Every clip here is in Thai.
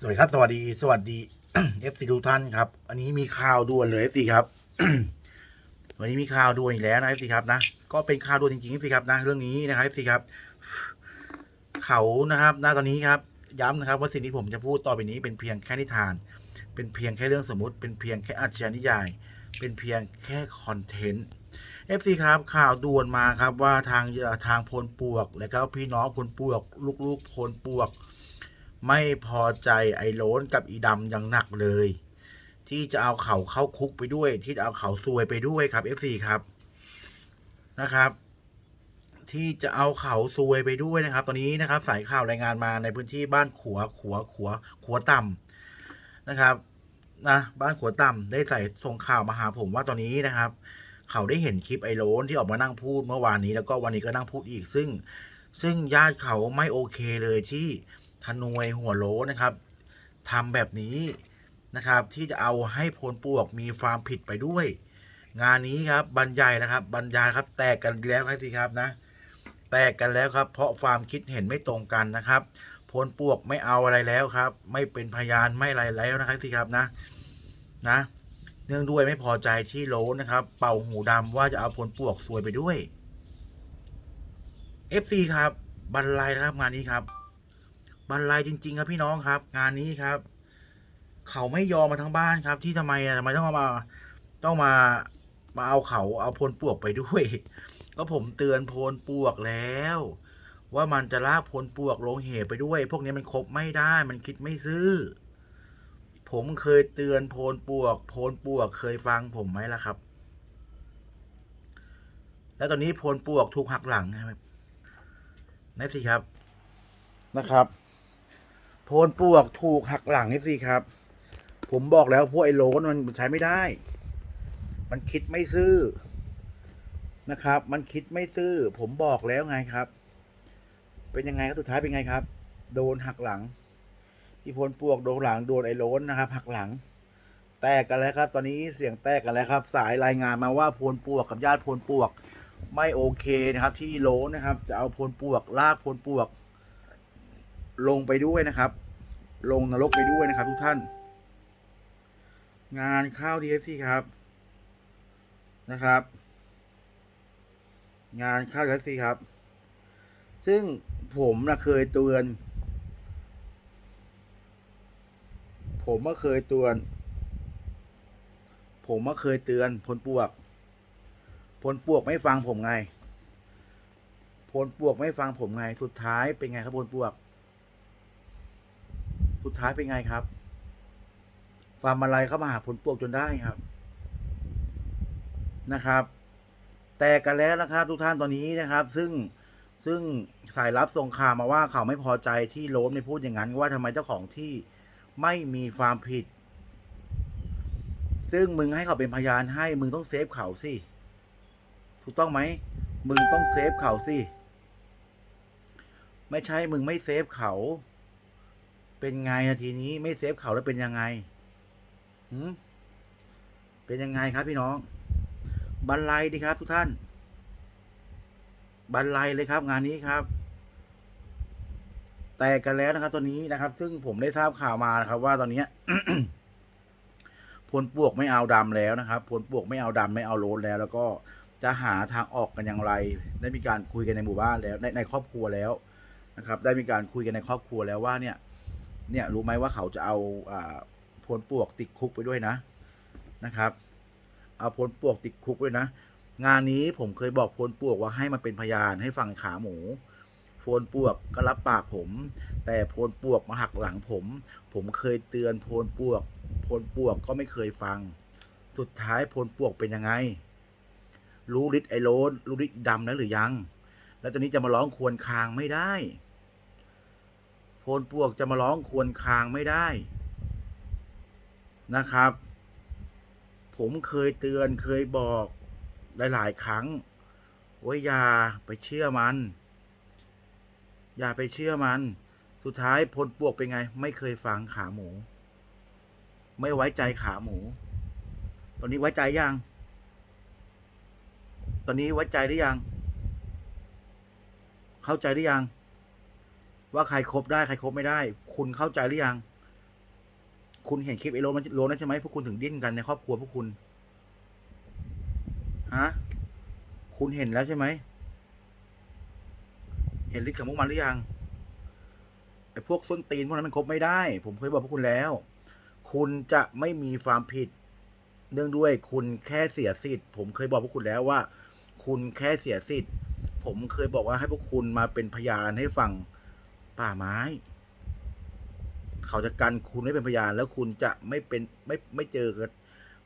สวัสดีครับสวัสดีสวัสดีเอฟซีทุกท่านครับ อันนี้มีข่าวด่วนเลยเอฟซีครับ วันนี้มีข่าวด่วนอีกแล้วนะเอฟซีครับนะก็เป็นข่าวด่วนจริงๆเอฟซีครับนะเรื่องนี้นะครับเอฟซีครับ เขานะครับณตอนนี้ครับย้ำนะครับว่าสิ่งที่ผมจะพูดต่อไปนี้เป็นเพียงแค่นิทาน เป็นเพียงแค่เรื่องสมมุติ เป็นเพียงแค่อาชญานิยาย เป็นเพียงแค่คอนเทนต์ FC ครับข่าวด่วนมาครับว่าทางทางพลปวก และก็พี่น้องพลปวก ลูกๆพลปวก ไม่พอใจไอ้โลนกับอีดำอย่างหนักเลย ที่จะเอาเขาเข้าคุกไปด้วย ที่จะเอาเขาซวยไปด้วยครับ FC ครับนะครับ ที่จะเอาเขาซวยไปด้วยนะครับ ตอนนี้นะครับ สายข่าวรายงานมาในพื้นที่บ้านขัวขัวขัวขัวต่ำนะครับนะบ้านขัวต่ำได้ใส่ส่งข่าวมาหาผมว่าตอนนี้นะครับ เขาได้เห็นคลิปไอ้โลนที่ออกมานั่งพูดเมื่อวานนี้ แล้วก็วันนี้ก็นั่งพูดอีกซึ่ง ซึ่งญาติเขาไม่โอเคเลยที่ ทนวยหัวโลนะครับทำแบบนี้นะครับ ที่จะเอาให้พลปวกมีความผิดไปด้วย งานนี้ครับบรรยายนะครับ บรรยายครับ แตกกันแล้วครับสิครับนะ แตกกันแล้วครับ เพราะความคิดเห็นไม่ตรงกันนะครับพลปวกไม่เอาอะไรแล้วครับ ไม่เป็นพยานไม่อะไรแล้วนะครับสิครับนะนะเนื่องด้วยไม่พอใจที่โลนะครับ เป่าหูดำว่าจะเอาผลปวกซวยไปด้วย FC ครับ บรรลัยนะครับงานนี้ครับ บรรลัยจริง ๆ ครับพี่น้องครับ งานนี้ครับ เขาไม่ยอมมาทั้งบ้านครับ ที่ทำไมอะทำไมต้องมาต้องมามาเอาเขาเอาพลปวกไปด้วยก็ผมเตือนพลปวกแล้ว ว่ามันจะลากพลปวกลงเหวไปด้วย พวกนี้มันคบไม่ได้มันคิดไม่ซื่อผมเคยเตือนโพนปวก โพนปวกเคยฟังผมไหมล่ะครับ แล้วตอนนี้โพนปวกถูกหักหลังนะครับนี่สิครับนะครับ โพนปลวกถูกหักหลังนี่สิครับ ผมบอกแล้วพวกไอ้โลนมันใช้ไม่ได้ มันคิดไม่ซื่อนะครับ มันคิดไม่ซื่อ ผมบอกแล้วไงครับ เป็นยังไงครับสุดท้ายเป็นไงครับ โดนหักหลังที่พลปวกโดนหลังโดนไอ้โลนนะครับ หักหลัง แตกกันแล้วครับ ตอนนี้เสียงแตกกันแล้วครับ สายรายงานมาว่าพลปวกกับญาติพลปวก ไม่โอเคนะครับ ที่โลนนะครับ จะเอาพลปวกลากพลปวก ลงไปด้วยนะครับ ลงนรกไปด้วยนะครับ ทุกท่าน งานข้าวดีเอฟซีครับนะครับ งานข้าวดีเอฟซีครับ ซึ่งผมนะเคยเตือน ผมก็เคยเตือน ผมก็เคยเตือนพลปวกพลปวกไม่ฟังผมไงพลปวกไม่ฟังผมไง สุดท้ายเป็นไงครับพลปวก สุดท้ายเป็นไงครับ ฟาร์มอะไรเข้ามาหาผลปวกจนได้ครับ นะครับ แต่กันแล้วนะครับ ทุกท่านตอนนี้นะครับ ซึ่งซึ่งสายรับส่งข่าวมาว่าเขาไม่พอใจที่โล้มในพูดอย่างนั้นว่าทำไมเจ้าของที่ไม่มีความผิด ซึ่งมึงให้เขาเป็นพยานให้ มึงต้องเซฟเขาสิถูกต้องไหมมึงต้องเซฟเขาสิไม่ใช่มึงไม่เซฟเขา เป็นไงนาทีนี้ไม่เซฟเขาแล้วเป็นยังไงหืมเป็นยังไงครับพี่น้องบรรลัยดีครับ ทุกท่านบรรลัยเลยครับ งานนี้ครับ แตกกันแล้วนะครับตอนนี้นะครับ ซึ่งผมได้ทราบข่าวมานะครับ ว่าตอนเนี้ยพลปวกไม่เอาดำแล้วนะครับพลปวกไม่เอาดำไม่เอาโรนแล้ว แล้วก็จะหาทางออกกันอย่างไร ได้มีการคุยกันในหมู่บ้านแล้วในในครอบครัวแล้วนะครับ ได้มีการคุยกันในครอบครัวแล้วว่าเนี่ย เนี่ยรู้ไหมว่าเขาจะเอาอ่าพลปวกติดคุกไปด้วยนะนะครับ เอาพลปวกติดคุกด้วยนะ งานนี้ผมเคยบอกพลปวกว่าให้มาเป็นพยานให้ฟังขาหมูพลปวกก็รับปากผม แต่พลปวกมาหักหลังผม ผมเคยเตือนพลปวกพลปวกก็ไม่เคยฟัง สุดท้ายพลปวกเป็นยังไง รู้ฤทธิ์ไอโลนรู้ฤทธิ์ดำแล้วหรือยัง แล้วตอนนี้จะมาร้องควรคางไม่ได้ พลปวกจะมาร้องควรคางไม่ได้นะครับ ผมเคยเตือนเคยบอกหลาย ๆ ครั้งว่าอย่าไปเชื่อมัน อย่าไปเชื่อมัน สุดท้ายพลปวกเป็นไง ไม่เคยฟังขาหมู ไม่ไว้ใจขาหมู ตอนนี้ไว้ใจยัง ตอนนี้ไว้ใจหรือยัง เข้าใจหรือยัง ว่าใครครบได้ใครครบไม่ได้ คุณเข้าใจหรือยัง คุณเห็นคลิปไอ้โรนมันโรนนั่นใช่ไหมพวกคุณถึงดิ้นกันในครอบครัวพวกคุณฮะคุณเห็นแล้วใช่ไหมเห็นฤทธิ์ของพวกมันหรือยังไอ้พวกส้นตีนพวกนั้นมันคบไม่ได้ ผมเคยบอกพวกคุณแล้ว คุณจะไม่มีความผิด เนื่องด้วยคุณแค่เสียสิทธิ์ ผมเคยบอกพวกคุณแล้วว่า คุณแค่เสียสิทธิ์ ผมเคยบอกว่าให้พวกคุณมาเป็นพยานให้ฟัง ป่าไม้ เขาจะกันคุณไม่เป็นพยาน แล้วคุณจะไม่เป็นไม่ไม่เจอกัน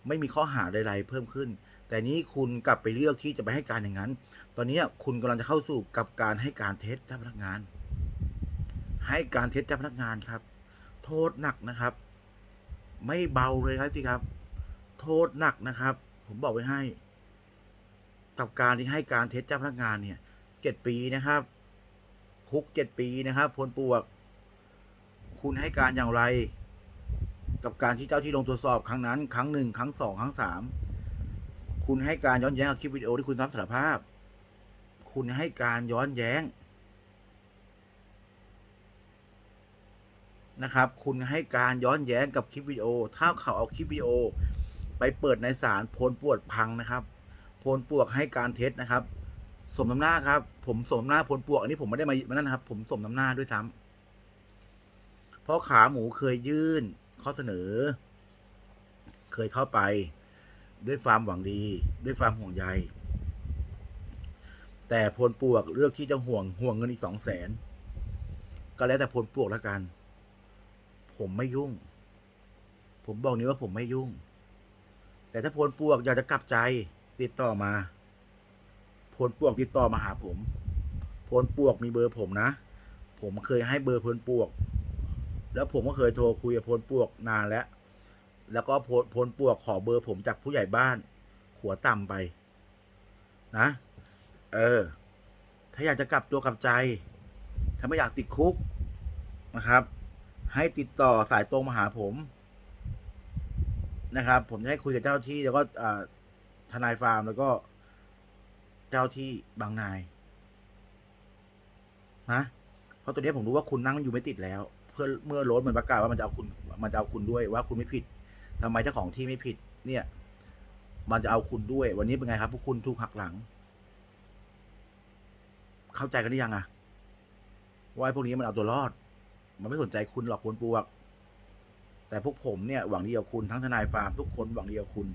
ไม่มีข้อหาใดๆเพิ่มขึ้น แต่นี้คุณกลับไปเลือกที่จะไปให้การอย่างนั้น ตอนนี้คุณกำลังจะเข้าสู่กับการให้การเท็จเจ้าพนักงาน ให้การเท็จเจ้าพนักงานครับ โทษหนักนะครับ ไม่เบาเลยครับพี่ครับ โทษหนักนะครับ ผมบอกไว้ให้ กับการที่ให้การเท็จเจ้าพนักงานเนี่ยเจ็ดปีนะครับ คุกเจ็ดปีนะครับพลปวก คุณให้การอย่างไร กับการที่เจ้าที่ลงตรวจสอบครั้งนั้น ครั้งหนึ่งครั้งสองครั้งสามคุณให้การย้อนแย้งกับคลิปวิดีโอที่คุณรับสารภาพ คุณให้การย้อนแย้งนะครับ คุณให้การย้อนแย้งกับคลิปวิดีโอ ถ้าเขาเอาคลิปวิดีโอ ไปเปิดในศาลพลปวดพังนะครับพลปวกให้การเท็จนะครับ สมน้ำหน้าครับ ผมสมน้ำหน้าพลปวกอันนี้ผมไม่ได้มามานั่นนะครับ ผมสมน้ำหน้าด้วยซ้ำเพราะขาหมูเคยยื่นข้อเสนอ เคยเข้าไป ด้วยความหวังดี ด้วยความห่วงใย แต่พลปวกเลือกที่จะห่วงห่วงเงินอีกสองแสนก็แล้วแต่พลปวกแล้วกัน ผมไม่ยุ่ง ผมบอกนี้ว่าผมไม่ยุ่ง แต่ถ้าพลปวกอยากจะกลับใจติดต่อมา ลปวกติดต่อมาหาผมพลปวกมีเบอร์ผมนะ ผมเคยให้เบอร์พลปวก แล้วผมก็เคยโทรคุยกับพลปวกนานแล้ว แล้วก็พลพลปวกขอเบอร์ผมจากผู้ใหญ่บ้าน หัวต่ำไป นะ เออ ถ้าอยากจะกลับตัวกลับใจ ถ้าไม่อยากติดคุกนะครับ ให้ติดต่อสายตรงมาหาผมนะครับ ผมจะให้คุยกับเจ้าที่แล้วก็ทนายฟาร์มแล้วก็ เจ้าที่บางนายนะเพราะตัวนี้ผมรู้ว่าคุณนั่งอยู่ไม่ติดแล้ว เพื่อเมื่อรถมันประกาศว่ามันจะเอาคุณ มันจะเอาคุณด้วยว่าคุณไม่ผิดทำไมเจ้าของที่ไม่ผิด เนี่ย มันจะเอาคุณด้วย วันนี้เป็นไงครับพวกคุณถูกหักหลัง เข้าใจกันหรือยังอะว่าไอ้พวกนี้มันเอาตัวรอด มันไม่สนใจคุณหรอกคนปวก แต่พวกผมเนี่ยหวังดีกับคุณทั้งทนายฟาร์มทุกคนหวังดีกับคุณ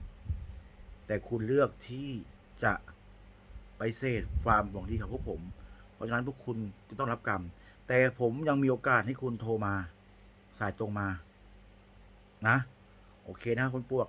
แต่คุณเลือกที่จะ ไปเสดความหวังดีของพวกผม เพราะฉะนั้นพวกคุณจะต้องรับกรรม แต่ผมยังมีโอกาสให้คุณโทรมา สายตรงมา นะ โอเคนะคุณปวก